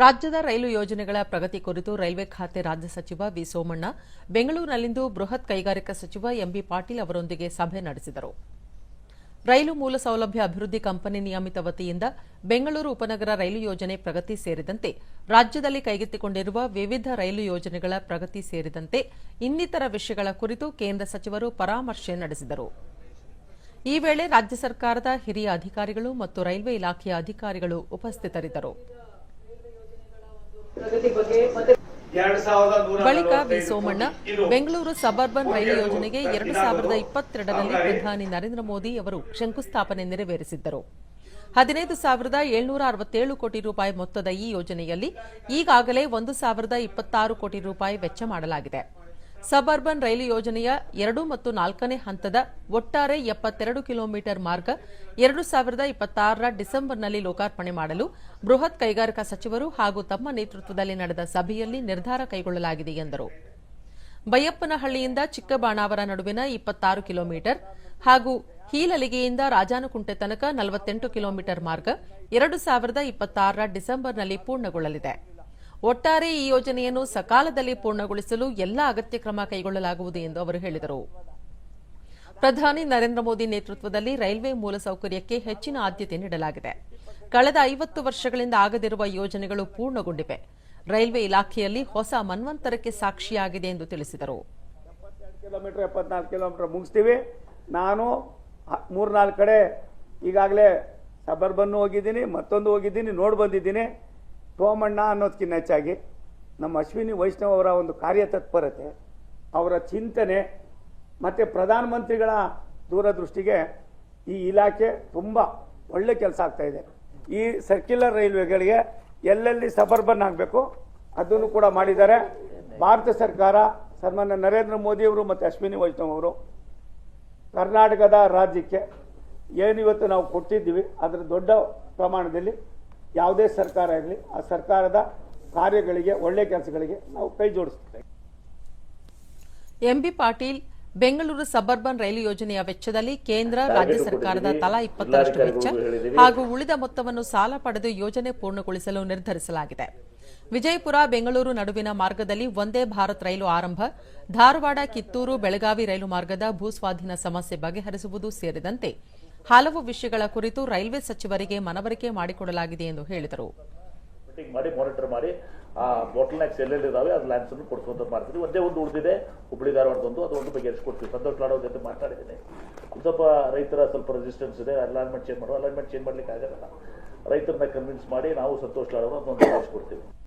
ರಾಜ್ಯದ ರೈಲು ಯೋಜನೆಗಳ ಪ್ರಗತಿ ಕುರಿತು ರೈಲ್ವೆ ಖಾತೆ ರಾಜ್ಯ ಸಚಿವ ವಿ ಸೋಮಣ್ಣ, ಬೆಂಗಳೂರಿನಲ್ಲಿಂದು ಬೃಹತ್ ಕೈಗಾರಿಕಾ ಸಚಿವ ಎಂಬಿ ಪಾಟೀಲ್ ಅವರೊಂದಿಗೆ ಸಭೆ ನಡೆಸಿದರು. ರೈಲು ಮೂಲ ಸೌಲಭ್ಯ ಅಭಿವೃದ್ಧಿ ಕಂಪನಿ ನಿಯಮಿತ ವತಿಯಿಂದ ಬೆಂಗಳೂರು ಉಪನಗರ ರೈಲು ಯೋಜನೆ ಪ್ರಗತಿ ಸೇರಿದಂತೆ ರಾಜ್ಯದಲ್ಲಿ ಕೈಗೆತ್ತಿಕೊಂಡಿರುವ ವಿವಿಧ ರೈಲು ಯೋಜನೆಗಳ ಪ್ರಗತಿ ಸೇರಿದಂತೆ ಇನ್ನಿತರ ವಿಷಯಗಳ ಕುರಿತು ಕೇಂದ್ರ ಸಚಿವರು ಪರಾಮರ್ಶೆ ನಡೆಸಿದರು. ಈ ವೇಳೆ ರಾಜ್ಯ ಸರ್ಕಾರದ ಹಿರಿಯ ಅಧಿಕಾರಿಗಳು ಮತ್ತು ರೈಲ್ವೆ ಇಲಾಖೆಯ ಅಧಿಕಾರಿಗಳು ಉಪಸ್ಥಿತರಿದ್ದರು. ಬಳಿಕ V Somanna Bengaluru suburban rail ಯೋಜನೆಗೆ ಎರಡು ಸಾವಿರದ ಇಪ್ಪತ್ತೆರಡರಲ್ಲಿ ಪ್ರಧಾನಿ ನರೇಂದ್ರ ಮೋದಿ ಅವರು ಶಂಕುಸ್ಥಾಪನೆ ನೆರವೇರಿಸಿದ್ದರು. ಹದಿನೈದು ಸಾವಿರದ ಏಳ್ನೂರ ಅರವತ್ತೇಳು ಕೋಟಿ ರೂಪಾಯಿ ಮೊತ್ತದ ಈ ಯೋಜನೆಯಲ್ಲಿ ಈಗಾಗಲೇ ಒಂದು ಸಾವಿರದ ಇಪ್ಪತ್ತಾರು ಕೋಟಿ ರೂಪಾಯಿ ವೆಚ್ಚ ಮಾಡಲಾಗಿದೆ. ಸಬರ್ಬನ್ ರೈಲು ಯೋಜನೆಯ ಎರಡು ಮತ್ತು ನಾಲ್ಕನೇ ಹಂತದ ಒಟ್ಟಾರೆ ಎಪ್ಪತ್ತೆರಡು ಕಿಲೋಮೀಟರ್ ಮಾರ್ಗ ಎರಡು ಸಾವಿರದ ಇಪ್ಪತ್ತಾರರ ಡಿಸೆಂಬರ್ನಲ್ಲಿ ಲೋಕಾರ್ಪಣೆ ಮಾಡಲು ಬೃಹತ್ ಕೈಗಾರಿಕಾ ಸಚಿವರು ಹಾಗೂ ತಮ್ಮ ನೇತೃತ್ವದಲ್ಲಿ ನಡೆದ ಸಭೆಯಲ್ಲಿ ನಿರ್ಧಾರ ಕೈಗೊಳ್ಳಲಾಗಿದೆ ಎಂದರು. ಬೈಯಪ್ಪನಹಳ್ಳಿಯಿಂದ ಚಿಕ್ಕಬಾಣಾವರ ನಡುವಿನ ಇಪ್ಪತ್ತಾರು ಕಿಲೋಮೀಟರ್ ಹಾಗೂ ಹೀಲಲಿಗೆಯಿಂದ ರಾಜಾನುಕುಂಟೆ ತನಕ ನಲವತ್ತೆಂಟು ಕಿಲೋಮೀಟರ್ ಮಾರ್ಗ ಎರಡು ಸಾವಿರದ ಇಪ್ಪತ್ತಾರರ ಡಿಸೆಂಬರ್ನಲ್ಲಿ ಪೂರ್ಣಗೊಳ್ಳಲಿದೆ. ಒಟ್ಟಾರೆ ಈ ಯೋಜನೆಯನ್ನು ಸಕಾಲದಲ್ಲಿ ಪೂರ್ಣಗೊಳಿಸಲು ಎಲ್ಲ ಅಗತ್ಯ ಕ್ರಮ ಕೈಗೊಳ್ಳಲಾಗುವುದು ಎಂದು ಅವರು ಹೇಳಿದರು. ಪ್ರಧಾನಿ ನರೇಂದ್ರ ಮೋದಿ ನೇತೃತ್ವದಲ್ಲಿ ರೈಲ್ವೆ ಮೂಲಸೌಕರ್ಯಕ್ಕೆ ಹೆಚ್ಚಿನ ಆದ್ಯತೆ ನೀಡಲಾಗಿದೆ. ಕಳೆದ ಐವತ್ತು ವರ್ಷಗಳಿಂದ ಆಗದಿರುವ ಯೋಜನೆಗಳು ಪೂರ್ಣಗೊಂಡಿವೆ. ರೈಲ್ವೆ ಇಲಾಖೆಯಲ್ಲಿ ಹೊಸ ಮನ್ವಂತರಕ್ಕೆ ಸಾಕ್ಷಿಯಾಗಿದೆ ಎಂದು ತಿಳಿಸಿದರು. ಕಿಲೋಮೀಟರ್, ಎಪ್ಪತ್ನಾಲ್ಕು ಕಿಲೋಮೀಟರ್ ಮುಗಿಸ್ತೀವಿ. ನಾನು ಮೂರ್ನಾಲ್ಕು ಕಡೆ ಈಗಾಗಲೇ ಸಬರ್ಬನ್ನು ಹೋಗಿದ್ದೀನಿ, ಮತ್ತೊಂದು ಹೋಗಿದ್ದೀನಿ, ನೋಡಿ ಬಂದಿದ್ದೀನಿ. ಸೋಮಣ್ಣ ಅನ್ನೋದಕ್ಕಿಂತ ಹೆಚ್ಚಾಗಿ ನಮ್ಮ ಅಶ್ವಿನಿ ವೈಷ್ಣವ್ ಅವರ ಒಂದು ಕಾರ್ಯತತ್ಪರತೆ, ಅವರ ಚಿಂತನೆ ಮತ್ತು ಪ್ರಧಾನಮಂತ್ರಿಗಳ ದೂರದೃಷ್ಟಿಗೆ ಈ ಇಲಾಖೆ ತುಂಬ ಒಳ್ಳೆ ಕೆಲಸ ಆಗ್ತಾಯಿದೆ ಈ ಸರ್ಕ್ಯುಲರ್ ರೈಲ್ವೆಗಳಿಗೆ ಎಲ್ಲೆಲ್ಲಿ ಸಬರ್ಬನ್ ಆಗಬೇಕು ಅದನ್ನು ಕೂಡ ಮಾಡಿದ್ದಾರೆ. ಭಾರತ ಸರ್ಕಾರ, ಸನ್ಮಾನ್ಯ ನರೇಂದ್ರ ಮೋದಿಯವರು ಮತ್ತು ಅಶ್ವಿನಿ ವೈಷ್ಣವ್ ಅವರು ಕರ್ನಾಟಕದ ರಾಜ್ಯಕ್ಕೆ ಏನಿವತ್ತು ನಾವು ಕೊಟ್ಟಿದ್ದೀವಿ, ಅದರ ದೊಡ್ಡ ಪ್ರಮಾಣದಲ್ಲಿ ಯಾವುದೇ ಸರ್ಕಾರ ಆಗಲಿ ಆ ಸರ್ಕಾರದ ಕಾರ್ಯಗಳಿಗೆ ಒಳ್ಳೆ ಕೆಲಸಗಳಿಗೆ ನಾವು ಕೈ ಜೋಡಿಸ್ತೇವೆ. MB Patil Bengaluru suburban rail ಯೋಜನೆಯ ವೆಚ್ಚದಲ್ಲಿ ಕೇಂದ್ರ ರಾಜ್ಯ ಸರ್ಕಾರದ ತಲಾ ಇಪ್ಪತ್ತರಷ್ಟು ವೆಚ್ಚ ಹಾಗೂ ಉಳಿದ ಮೊತ್ತವನ್ನು ಸಾಲ ಪಡೆದು ಯೋಜನೆ ಪೂರ್ಣಗೊಳಿಸಲು ನಿರ್ಧರಿಸಲಾಗಿದೆ. ವಿಜಯಪುರ ಬೆಂಗಳೂರು ನಡುವಿನ ಮಾರ್ಗದಲ್ಲಿ ಒಂದೇ ಭಾರತ್ ರೈಲು ಆರಂಭ. ಧಾರವಾಡ ಕಿತ್ತೂರು ಬೆಳಗಾವಿ ರೈಲು ಮಾರ್ಗದ ಭೂಸ್ವಾಧೀನ ಸಮಸ್ಯೆ ಬಗೆಹರಿಸುವುದು ಸೇರಿದಂತೆ ಹಲವು ವಿಷಯಗಳ ಕುರಿತು ರೈಲ್ವೆ ಸಚಿವರಿಗೆ ಮನವರಿಕೆ ಮಾಡಿಕೊಡಲಾಗಿದೆ ಎಂದು ಹೇಳಿದರು. ಮಾಡಿ ಮಾನಿಟರ್ ಮಾಡಿ, ಆ ಬಾಟಲ್ ನೆಕ್ಸ್ ಎಲ್ಲೆಲ್ಲಿ ಇದಾವೆ ಅದು ಲ್ಯಾನ್ಸ್ ಅನ್ನು ಕೊಡಿಸುವಂತ ಮಾಡ್ತೀವಿ ಒಂದೇ ಒಂದು ಉಳಿದಿದೆ, ಹುಬ್ಳಿ ಧಾರವಾಡದೊಂದು ಅದು ಒಂದು ಬಗೆಹರಿಸ್ಕೊಡ್ತೀವಿ ಸಂತೋಷ್ ಲಾಡೋ ಜೊತೆ ಮಾತಾಡಿದ್ದೀನಿ. ಸ್ವಲ್ಪ ರೈತರ ಸ್ವಲ್ಪ ರೆಸಿಸ್ಟೆನ್ಸ್ ಇದೆ ಅಲೈನ್ಮೆಂಟ್ ಚೇಂಜ್ ಮಾಡೋ ಅಲೈನ್ಮೆಂಟ್ ಚೇಂಜ್ ಮಾಡ್ಲಿಕ್ಕೆ ಆಗಲ್ಲ. ರೈತರನ್ನ ಕನ್ವಿನ್ಸ್ ಮಾಡಿ ನಾವು ಸಂತೋಷ್ ಲಾಡೋ ಅದೊಂದು ಕೊಡ್ತೀವಿ